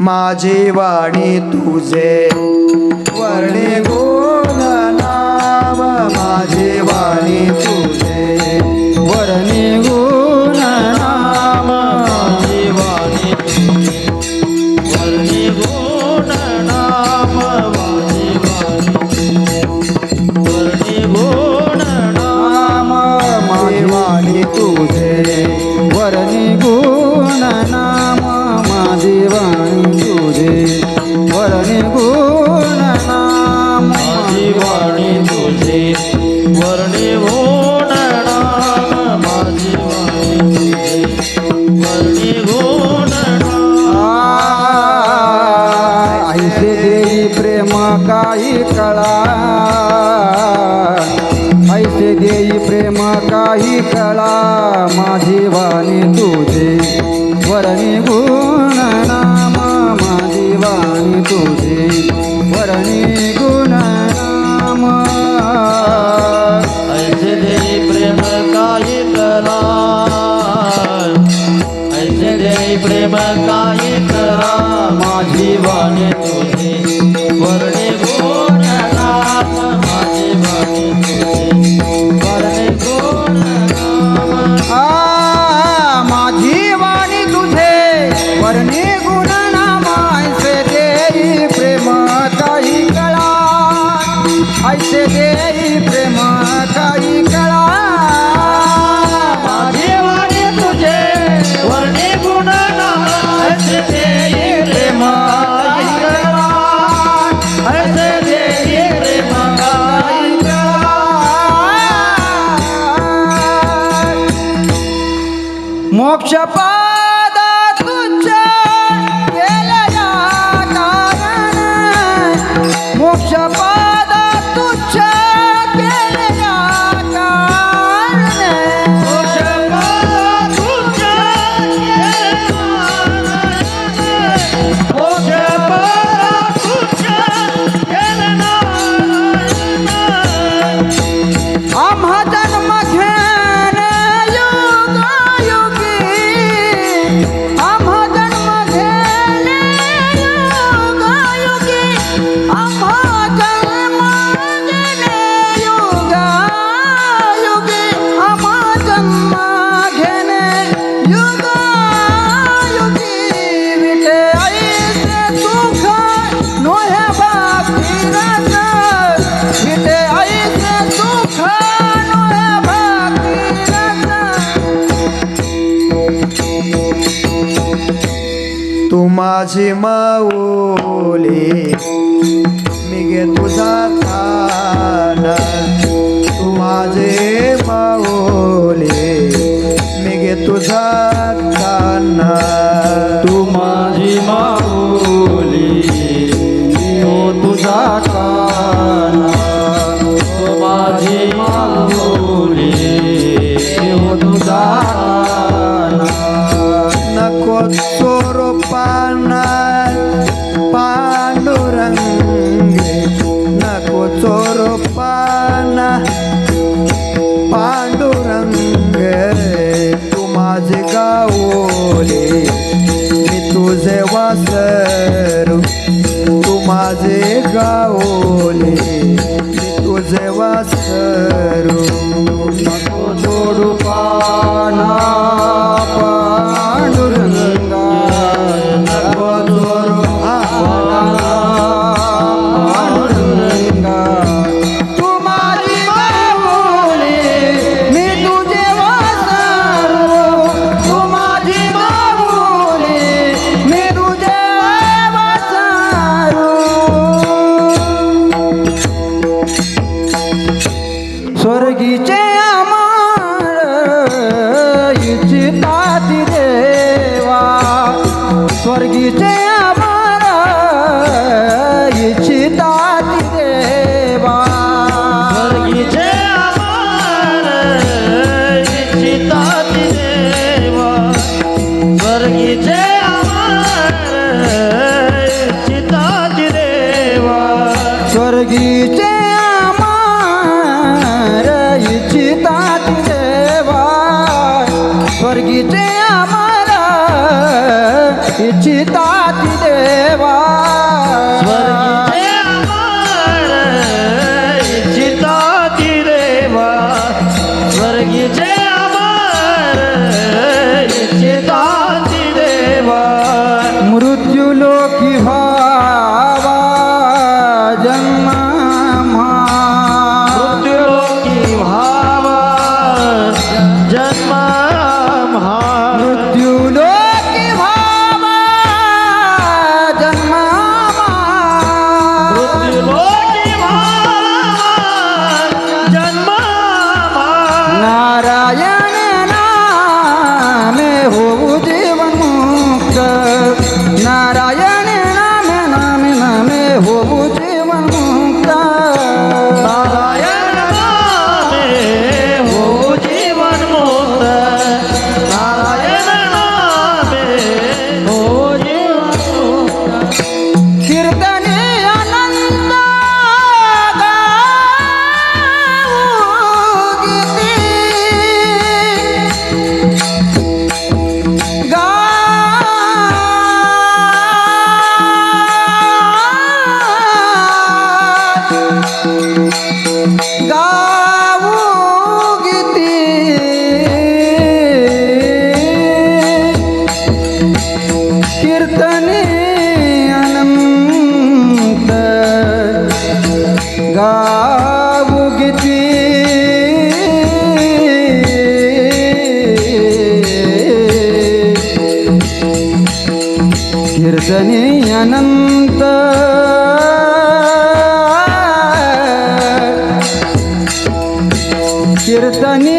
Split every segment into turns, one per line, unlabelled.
माझे वाणी तुझे वर्णे
ವರ್ಣಿ प्रेम काय करा. माझी वाणी तुझे वरणे Moksha Pai. निरसनी अनंत. कीर्तनी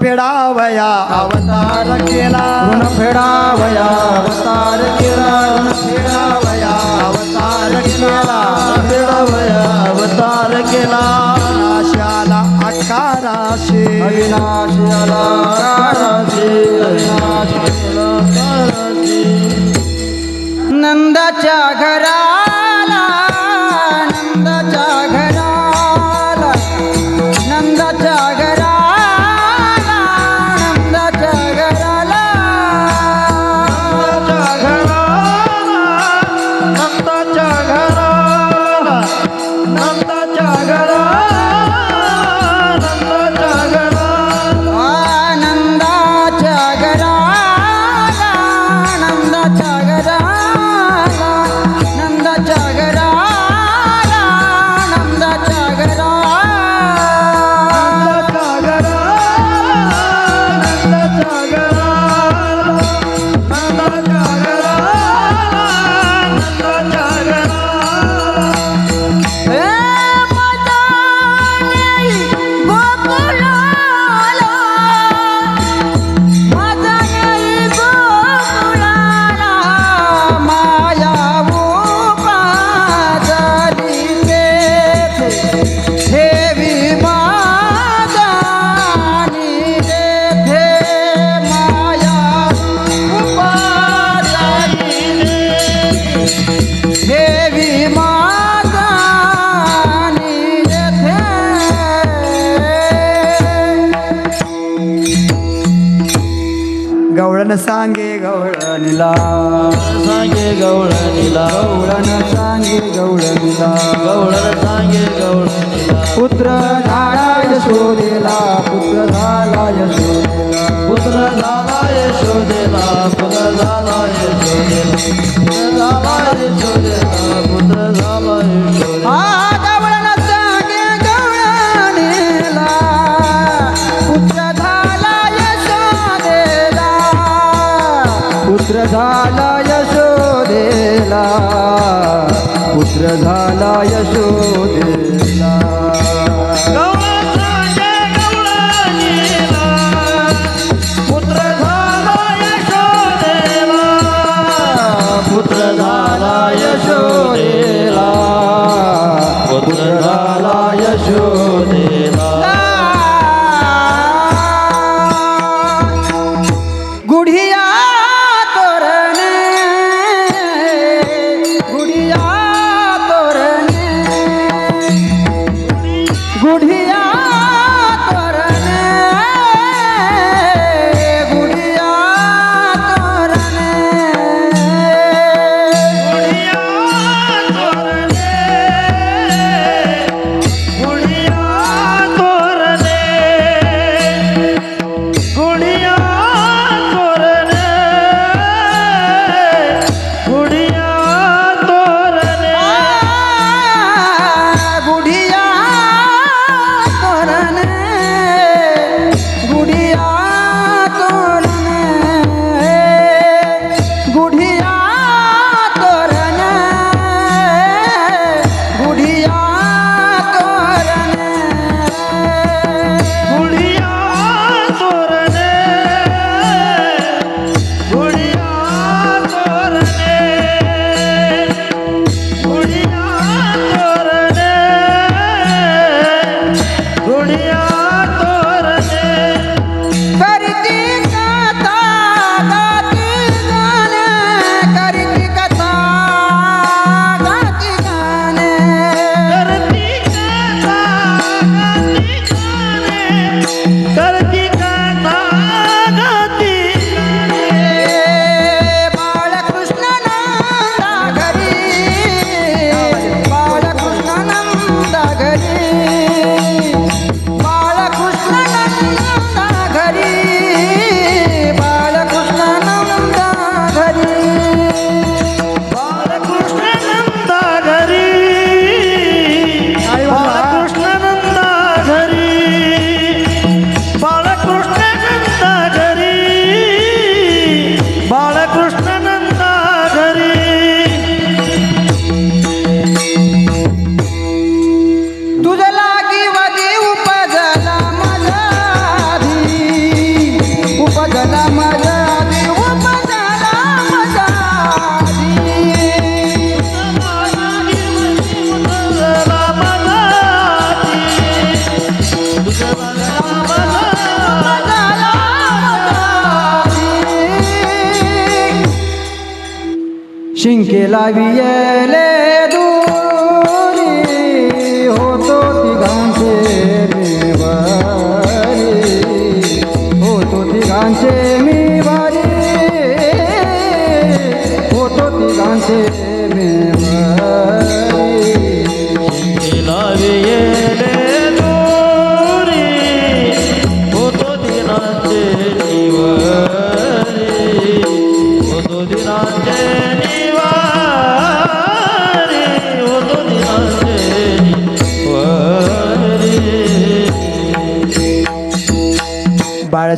फेडावया अवतार केला
फेडावया अवतार केला
फेडावया अवतार केला. नाशाला आकाराशी
अविनाशाला आकाराशी अविनाशाला आकाराशी नंदाच्या
घरा गवळणीला.
गवळण सांगे गवळणीला पुत्र झाला यशोदेला पुत्र झाला यशोदेला
पुत्र झाला यशोदेला पुत्र झाला यशोदेला पुत्र झाला
यशोदे. দিকে লাগিয়ে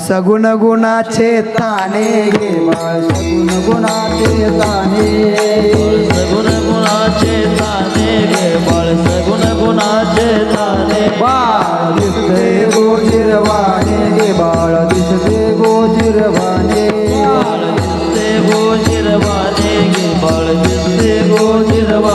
सगुण गुणाचे ताने गे सगुण गुणाचे ताने
सगुण गुणाचे ताने गे बाळ. सगुण गुणाचे ताने
बाळ दिसते गोजिरवाणे गे बाळ दिसते गोजिरवाणे
बाळ दिसते गोजिरवाने गे बाळ दिसते गोजिरवाने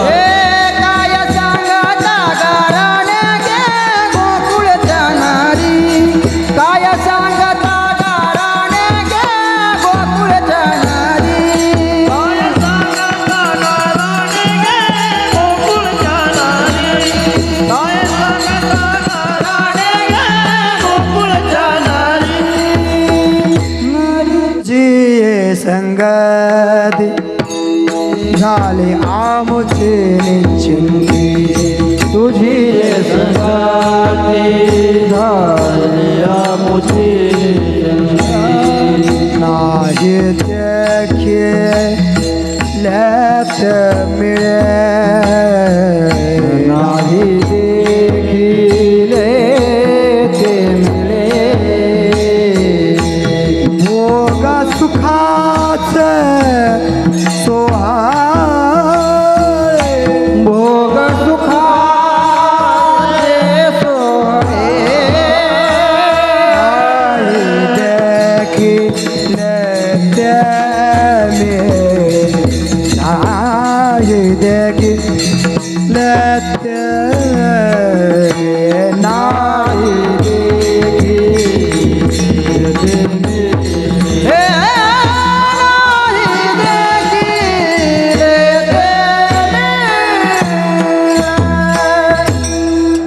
संगाती
झाल्या मुझे
नाही देखी लत मिळे قدامي عايدك لا تاني عايدك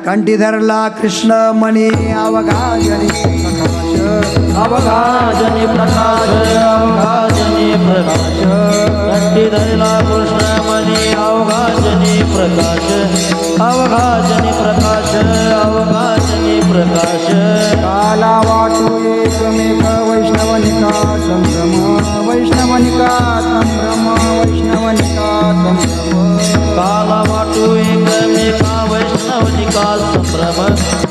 ಕಂಡಿದರಲ್ಲ ಕೃಷ್ಣ ಮಣಿ ಅವಾಗ अवघाजनी प्रकाश
अवघाजनी प्रकाश। कंठी धरला कृष्णमणी अवघाजनी प्रकाश। अवघाजनी प्रकाश अवघाजनी प्रकाश।
काला वाटू एकमेक वैष्णवनिका संभ्रम। वैष्णवनिका संभ्रम वैष्णवनिका संभ्रम।
काला वाटू एकमेका वैष्णवनिका संभ्रम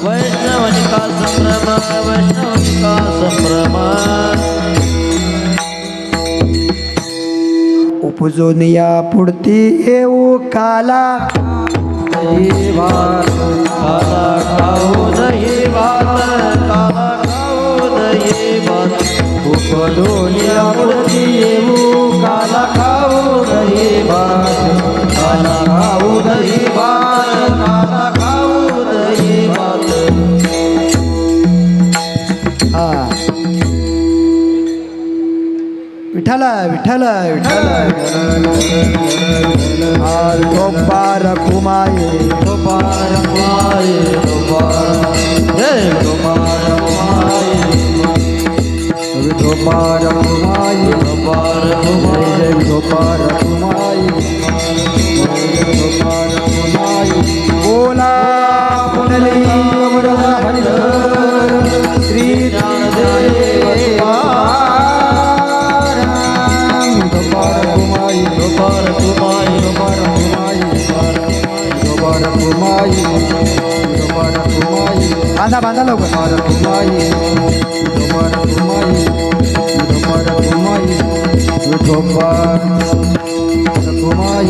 वैष्णवनिका संभ्रम वैष्णवनिका संभ्रम
उपजून या पुढती येऊ काला।
काला खाऊ दही भात काला खाऊ दही भात उपदोनिया
ঠেলায় ঠেলায় আর ধোপার ঘুমায় ধোপার
ঘুমায় ধোপার
ঘুমায় ধোপার ঘুমায় ধোপার ঘুমায় ধোপার ঘুমায় বাজালো তোমার ঘুমাই তোমার ঘুমাই তোমার ঘুমাই তোমার ঘুমাই